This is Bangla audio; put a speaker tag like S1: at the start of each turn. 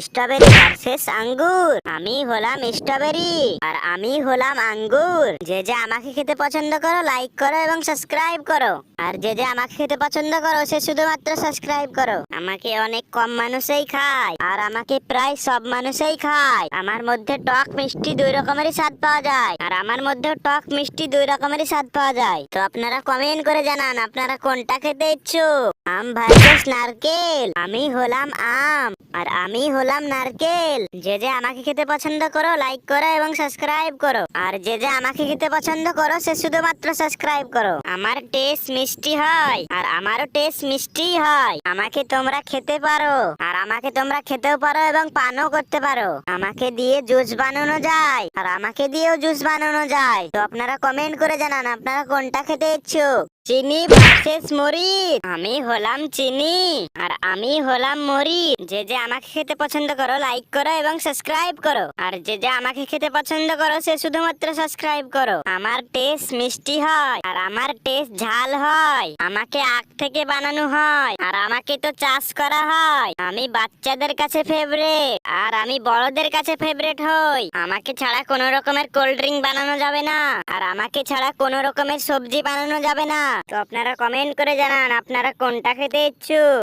S1: স্ট্রবেরি ভার্সেস আঙ্গুর। আমি হলাম স্ট্রবেরি আর আমি হলাম আঙ্গুর। যে যে আমাকে খেতে পছন্দ করো লাইক করো এবং সাবস্ক্রাইব করো। আর যে যে আমাকে খেতে পছন্দ করো, সে শুধুমাত্র সাবস্ক্রাইব করো। আমাকে অনেক কম মানুষই খায় আর আমাকে প্রায় সব মানুষই খায়। আমার মধ্যে টক মিষ্টি দুই রকমেরই স্বাদ পাওয়া যায় আর আমার মধ্যেও টক মিষ্টি দুই রকমেরই স্বাদ পাওয়া যায়। তো আপনারা কমেন্ট করে জানান, আপনারা কোনটা খেতে ইচ্ছুক? আম ভার্সেস নারকেল। আমি হলাম আম। আর আমি হলাম নারকেল। যে যে আমাকে খেতে পছন্দ করো লাইক করো এবং সাবস্ক্রাইব করো। আর যে যে আমাকে খেতে পছন্দ করো, সে শুধুমাত্র সাবস্ক্রাইব করো। আমার টেস্ট মিষ্টি হয়, আর আমারও টেস্ট মিষ্টি হয়। আমাকে তোমরা খেতে পারো, আর আমাকে তোমরা খেতেও পারো এবং পানও করতে পারো। আমাকে দিয়ে জুস বানানো যায়, আর আমাকে দিয়েও জুস বানানো যায়। তো আপনারা কমেন্ট করে জানান, আপনারা কোনটা খেতে ইচ্ছুক? চিনি ভার্সেস মরিচ আমি হলাম চিনি আর আমি হলাম মরিচ যে যে আমাকে খেতে পছন্দ করো লাইক করো এবং সাবস্ক্রাইব করো। আর যে যে আমাকে খেতে পছন্দ করো, সে শুধুমাত্র সাবস্ক্রাইব করো। আমার টেস্ট মিষ্টি হয় আর আমার টেস্ট ঝাল হয়। আমাকে আখ থেকে বানানো হয় আর আমাকে তো চাষ করা হয়। আমি বাচ্চাদের কাছে ফেভারিট আর আমি বড়দের কাছে ফেভারিট হই। আমাকে ছাড়া কোনো রকমের কোল্ড ড্রিঙ্ক বানানো যাবে না আর আমাকে ছাড়া কোনো রকমের সবজি বানানো যাবে না। তো আপনারা কমেন্ট করে জানান আপনারা কোনটা খেতে ইচ্ছুক।